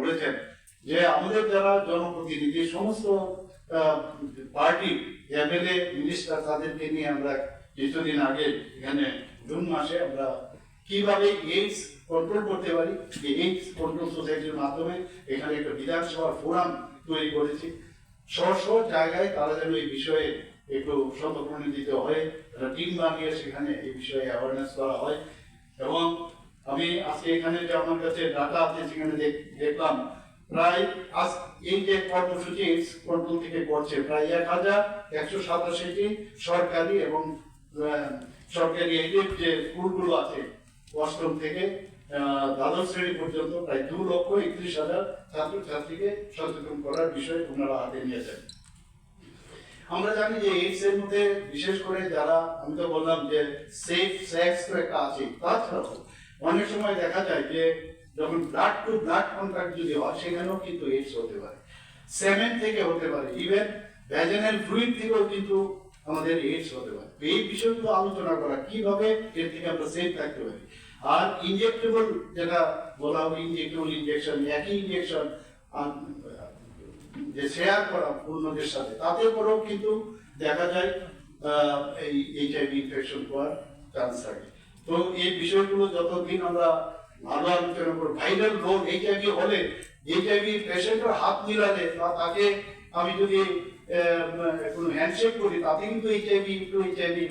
বলেছেন যে আমাদের যারা জনপ্রতিনিধি, সমস্ত পার্টি, এমএলএ, মিনিস্টার, তাদেরকে নিয়ে আমরা কিছুদিন আগে, এখানে জুন মাসে আমরা কীভাবে এইডস কন্ট্রোল করতে পারি, এই এইডস কন্ট্রোল সোসাইটির মাধ্যমে এখানে একটা বিধানসভার ফোরাম তৈরি করেছি। স্ব স্ব জায়গায় তারা যেন এই বিষয়ে একটু সতর্কনীতিতে হয় টিম বানিয়ে সেখানে এই বিষয়ে অ্যাওয়ারনেস করা হয়। এবং আমি আজকে এখানে যে আমার কাছে ডাটা আছে, সেখানে দেখলাম, প্রায় আজ এই যে কর্মসূচি কন্ট্রোল থেকে করছে, প্রায় এক হাজার একশো সাতাশিটি সরকারি এবং সরকারি এইডেড যে স্কুলগুলো আছে, অষ্টম থেকে দ্বাদশ শ্রেণি পর্যন্ত প্রায় দু লক্ষ একত্রিশ হাজার ছাত্র ছাত্রীকে সচেতন করার বিষয়ে ওনারা হাতে নিয়েছেন। আমরা জানি যে এইডস এর মধ্যে বিশেষ করে যারা, আমি তো বললাম যে সেফ সেক্স তো একটা আছে, তাছাড়াও অনেক সময় দেখা যায় যে যখন ব্লাড টু ব্লাড কন্ট্যাক্ট যদি হয়, সেখানেও কিন্তু এইডস হতে পারে। সেমেন থেকে হতে পারে। ইভেন ভ্যাজেনাল ফ্লুইড থেকেও কিন্তু আমাদের এইডস হতে পারে। এই বিষয়গুলো আলোচনা করা, কীভাবে এর থেকে আমরা সেফ থাকতে পারি? আর ইনজেক্টেবল যেটা বলা হবে ইনজেক্টেবল ইনজেকশন একই ইনজেকশন যে শেয়ার করা অন্যদের সাথে, তাতে করেও কিন্তু দেখা যায় এই এইচআইভি ইনফেকশন হওয়ার চান্স থাকে। তো এই বিষয়গুলো যতদিন আমরা ভালো আলোচনা করব ভাইরাল রোগ এইচআইভি হলে এইচআইভি পেশেন্টের হাত মিলালে বা তাকে আমি যদি কোনো হ্যান্ডশেক করি, তাতে কিন্তু এইচআইভি একটু এইচআইভি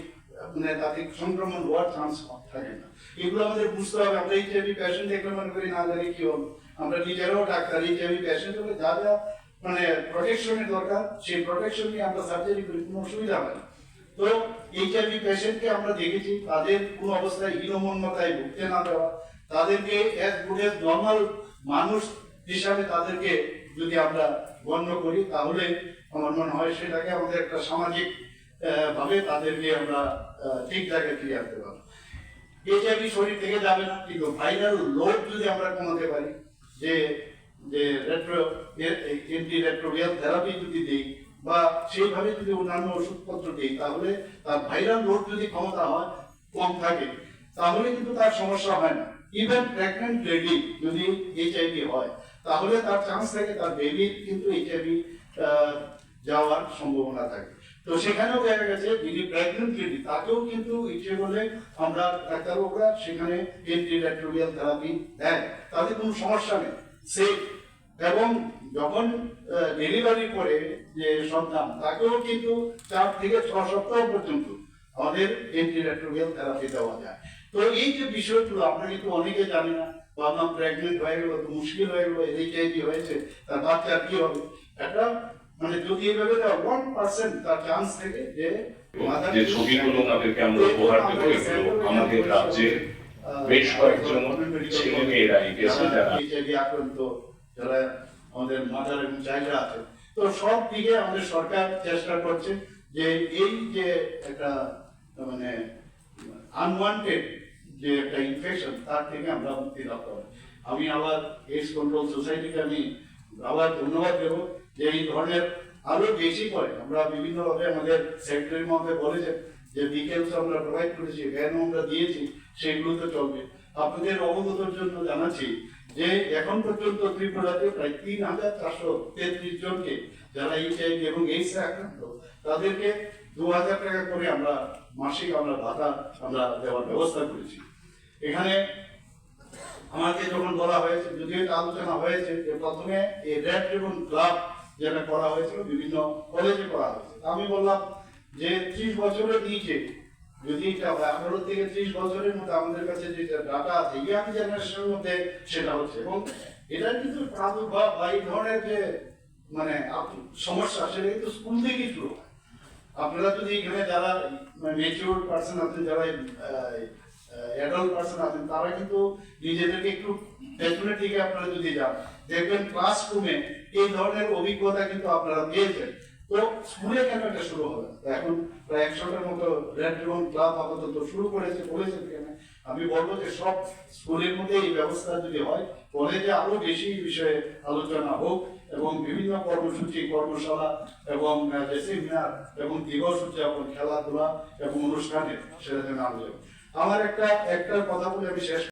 মানে তাতে সংক্রমণ হওয়ার চান্স থাকে না। এগুলো আমাদের বুঝতে হবে, আমরা এইচআইভি পেশেন্ট দেখলে মনে করি, না জানি কি হলো আমরা নিজেরাও ডাক্তার এইচআইভি পেশেন্ট হলে যা যা মানে প্রোটেকশনের দরকার, সেই প্রোটেকশন নিয়ে আমরা সার্জারি করি, কোনো অসুবিধা হয় না। তো এইচআইভি পেশেন্টকে আমরা দেখেছি, তাদের কোন অবস্থায় হীনমন্যতায় ভুগতে না দেওয়া, তাদেরকে অ্যাজ গুড এজ নর্মাল মানুষ হিসাবে তাদেরকে যদি আমরা গণ্য করি, তাহলে আমার মনে হয় সেটাকে আমাদের একটা সামাজিক ভাবে তাদেরকে আমরা ঠিক জায়গায় ফিরে আনতে পারব। এইচআইভি শরীর থেকে যাবে না, কিন্তু ভাইরাল লোড যদি আমরা কমাতে পারি, যে যে রেট্রো এন্টি রেট্রোভিয়াল থেরাপি যদি দিই বা সেইভাবে যদি অন্যান্য ওষুধপত্র দিই, তাহলে তার ভাইরাল লোড যদি ক্ষমতা হয়, কম থাকে, তাহলে কিন্তু তার সমস্যা হয় না। ইভেন প্রেগনেন্ট লেডি যদি এইচআইভি হয়, তাহলে তার চান্স থাকে তার বেবির কিন্তু এইচআইভি যাওয়ার সম্ভাবনা থাকে। তো সেখানেও দেখা গেছে, যিনি প্রেগনেন্ট লেডি তাকেও কিন্তু ইচ্ছে বলে আমরা ডাক্তারবাবুরা সেখানে এন্টি থেরাপি দেয়। তাতে কোনো সমস্যা নেই। সেফ এবং যখন ডেলিভারি করে যে সন্তান তাকেও কিন্তু চার থেকে ছ সপ্তাহ পর্যন্ত আমাদের এন্টি রেট্রোভিয়াল থেরাপি দেওয়া যায়। তো এই যে বিষয়গুলো আমরা কিন্তু অনেকে জানি না ভাবলাম প্রেগনেন্ট হয়ে গেল তো মুশকিল হয়ে গেল এইচআইভি হয়েছে তার বাচ্চার কি হবে? একটা মানে যদি এইভাবে দেওয়া ওয়ান পার্সেন্ট তার চান্স থেকে যে যে ছবিগুলো তাদেরকে আমরা উপহার দেবো আমাদের রাজ্যে বেশ কয়েকজন ছেলে মেয়েরা গেছে যারা এইচআইভি আক্রান্ত যারা আমাদের মাদার এবং চাইল্ডরা আছে। তো সব দিকে আমাদের সরকার চেষ্টা করছে যে এই যে একটা মানে আনওয়ান্টেড যে একটা ইনফেকশন তার থেকে আমরা মুক্তি লাভ করব। আমি আবার এইডস কন্ট্রোল সোসাইটিকে আমি আবার ধন্যবাদ দেবো যে এই ধরনের আরও বেশি করে আমরা বিভিন্ন ভাবে আমাদের সেক্রেটারি মধ্যে বলেছেন যে ডিটেলস আমরা প্রোভাইড করেছি ভ্যানও আমরা দিয়েছি, সেগুলো তো চলবে। আপনাদের অবগতর জন্য জানাচ্ছি যে এখন পর্যন্ত ত্রিপুরাতে প্রায় তিন হাজার চারশো তেত্রিশ জনকে যারা এইচআইভি এবং এইডস আক্রান্ত, তাদেরকে দু হাজার টাকা করে আমরা মাসিক আমরা ভাতা আমরা দেওয়ার ব্যবস্থা করেছি। এখানে আমাকে যখন বলা হয়েছে, যদিও এটা আলোচনা হয়েছে, যে প্রথমে এই রেড রিবন ক্লাব যেটা করা হয়েছিল, বিভিন্ন কলেজে করা হয়েছে। আমি বললাম যে ত্রিশ বছরের নিচে যদি আঠারো থেকে ত্রিশ বছরের মধ্যে আমাদের কাছে যে ডাটা আছে ইয়াং জেনারেশনের মধ্যে সেটা হচ্ছে। এবং এটা কিন্তু প্রাদুর্ভাব বা এই ধরনের যে মানে সমস্যা, সেটা কিন্তু স্কুল থেকেই শুরু হয়। আপনারা যদি এখানে যারা মেচিউর পার্সন আছেন, যারা অ্যাডাল্ট পার্সন আছেন, তারা কিন্তু নিজেদেরকে একটু পেছনের দিকে আপনারা যদি যান, দেখবেন ক্লাসরুমে এই ধরনের অভিজ্ঞতা কিন্তু আপনারা পেয়েছেন। তো স্কুলে কেন এটা শুরু হবে? এখন প্রায় একশোটার মতো রেড ক্লাব আপাতত শুরু করেছে করেছে আমি বলব যে সব স্কুলের মধ্যে এই ব্যবস্থা যদি হয়, কলেজে আরও বেশি বিষয়ে আলোচনা হোক এবং বিভিন্ন কর্মসূচি, কর্মশালা এবং সেমিনার এবং দিবস উদযাপন খেলাধুলা এবং অনুষ্ঠানে সেটা যেন আলোচনা আমার একটা একটা কথা বলে আমি শেষ